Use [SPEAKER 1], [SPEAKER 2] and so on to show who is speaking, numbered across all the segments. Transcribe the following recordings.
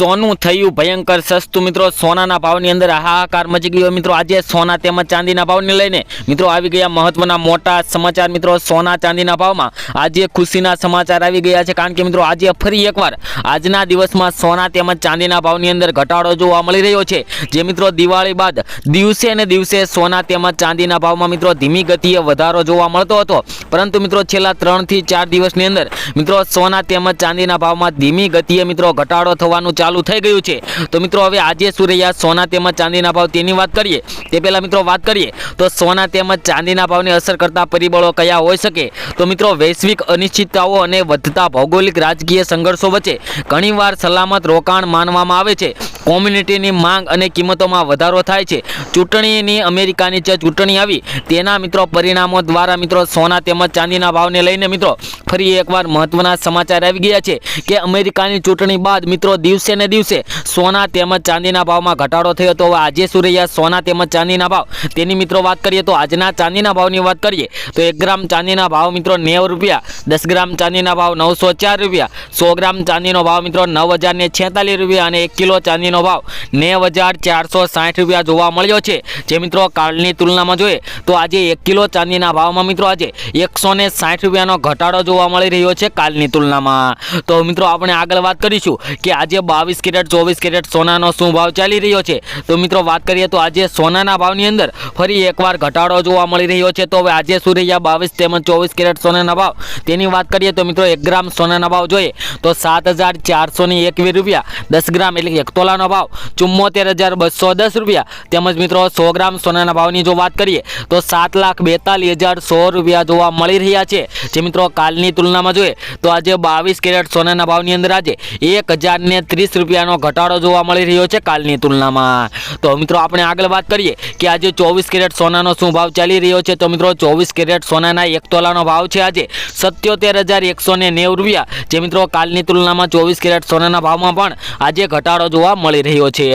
[SPEAKER 1] સોનું થયું ભયંકર સસ્તું. મિત્રો, સોનાના ભાવની અંદર હાહાકાર મચી ગયો. મિત્રો, આજે સોના તેમજ ચાંદીના ભાવને લઈને, મિત્રો, આવી ગયા મહત્વના મોટા સમાચાર. મિત્રો, સોના ચાંદીના ભાવમાં આજે ખુશીના સમાચાર આવી ગયા છે. કારણ કે, મિત્રો, આજે ફરી એકવાર આજના દિવસમાં સોના તેમજ ચાંદીના ભાવની અંદર ઘટાડો જોવા મળી રહ્યો છે. જે, મિત્રો, દિવાળી બાદ દિવસે ને દિવસે સોના તેમજ ચાંદીના ભાવમાં, મિત્રો, ધીમી ગતિએ વધારો જોવા મળતો હતો. પરંતુ, મિત્રો, છેલ્લા ત્રણથી ચાર દિવસની અંદર, મિત્રો, સોના તેમજ ચાંદીના ભાવમાં ધીમી ગતિએ, મિત્રો, ઘટાડો થવાનું ચાલુ થઈ ગયું છે. તો મિત્રો, હવે આજે સૂર્યા સોના તેમજ ચાંદીના ભાવ તેની વાત કરીએ. તે પહેલાં મિત્રો વાત કરીએ. તો સોના તેમજ ચાંદીના ભાવને અસર કરતા પરિબળો કયા હોઈ શકે? તો મિત્રો, વૈશ્વિક અનિશ્ચિતતાઓ અને વધતા ભૌગોલિક રાજકીય સંઘર્ષો વચ્ચે ઘણીવાર સલામત રોકાણ માનવામાં આવે છે. કોમ્યુનિટીની માંગ અને કિંમતોમાં વધારો થાય છે. ચૂંટણીની અમેરિકાની જે ચૂંટણી આવી, તેના મિત્રો પરિણામો દ્વારા મિત્રો સોના તેમજ ચાંદીના ભાવને લઈને મિત્રો ફરી એકવાર મહત્વના સમાચાર આવી ગયા છે કે અમેરિકાની ચૂંટણી બાદ મિત્રો દિવસે ને દિવસે સોના તેમજ ચાંદીના ભાવમાં ઘટાડો થયો તો આજે સુરૈયા સોના તેમજ ચાંદીના ભાવ, તેની મિત્રો વાત કરીએ તો આજના ચાંદીના ભાવની વાત કરીએ, તો એક ગ્રામ ચાંદીના ભાવ મિત્રો નેવું રૂપિયા, દસ ગ્રામ ચાંદીના ભાવ નવસો ચાર રૂપિયા, સો ગ્રામ ચાંદીનો ભાવ મિત્રો નવ હજારને છેતાલીસ રૂપિયા અને એક કિલો ચાંદીનો ભાવ નેવ હજાર ચારસો સાઠ રૂપિયા જોવા મળ્યો છે. જે મિત્રો કાલની તુલનામાં જોઈએ તો આજે એક કિલો ચાંદીના ભાવમાં મિત્રો આજે એકસો ને સાઠ રૂપિયાનો ઘટાડો જોવા મળી રહ્યો છે કાલની તુલનામાં. તો મિત્રો આપણે આગળ વાત કરીશું કે આજે બાવીસ કેરેટ, ચોવીસ કેરેટ સોનાનો શું ભાવ ચાલી રહ્યો છે? તો મિત્રો વાત કરીએ તો આજે સોનાના ભાવની અંદર ફરી એકવાર ઘટાડો જોવા મળી રહ્યો છે. તો હવે આજે શું રહ્યા બાવીસ તેમજ ચોવીસ કેરેટ સોનાના ભાવ. તેની વાત કરીએ તો મિત્રો એક ગ્રામ સોનાના ભાવ જોઈએ તો સાત હજાર ચારસો ને એકવીસ રૂપિયા, દસ ગ્રામ એટલે એક તોલાનો ભાવ ચુમ્મોતેર હજાર બસો દસ રૂપિયા. તેમજ મિત્રો સો ગ્રામ સોનાના ભાવની જો વાત કરીએ, તો સાત લાખ બેતાલીસ હજાર સો રૂપિયા જોવા મળી રહ્યા છે. જે મિત્રો કાલની તુલનામાં જોઈએ, તો આજે બાવીસ કેરેટ સોનાના ભાવની અંદર આજે એક હજારને ત્રીસ રૂપિયાનો ઘટાડો જોવા મળી રહ્યો છે કાલની તુલનામાં. તો મિત્રો આપણે આગળ વાત કરીએ કે આજે ચોવીસ કેરેટ સોનાનો શું ભાવ ચાલી રહ્યો છે? તો મિત્રો, ચોવીસ કેરેટ સોનાના એક તોલાનો ભાવ છે આજે સત્યોતેર હજાર એકસો ને નેવું રૂપિયા. જે મિત્રો, કાલની તુલનામાં ચોવીસ કેરેટ સોનાના ભાવમાં પણ આજે ઘટાડો જોવા મળી રહ્યો છે.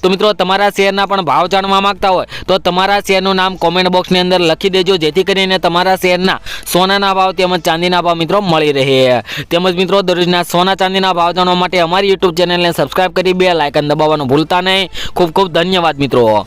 [SPEAKER 1] તો મિત્રો, તમારા શેરના પણ ભાવ જાણવા માંગતા હોય, તો તમારા શેરનું નામ કોમેન્ટ બોક્સની અંદર લખી દેજો, જેથી કરીને તમારા શેરના સોનાના ભાવ તેમજ ચાંદીના ભાવ મિત્રો મળી રહે. તેમજ મિત્રો, દરરોજના સોના ચાંદીના ભાવ જાણવા માટે અમારી યુટ્યુબ ચેનલને સબસ્ક્રાઇબ કરી બે લાઇકન દબાવવાનું ભૂલતા નહીં. ખૂબ ખૂબ ધન્યવાદ મિત્રો.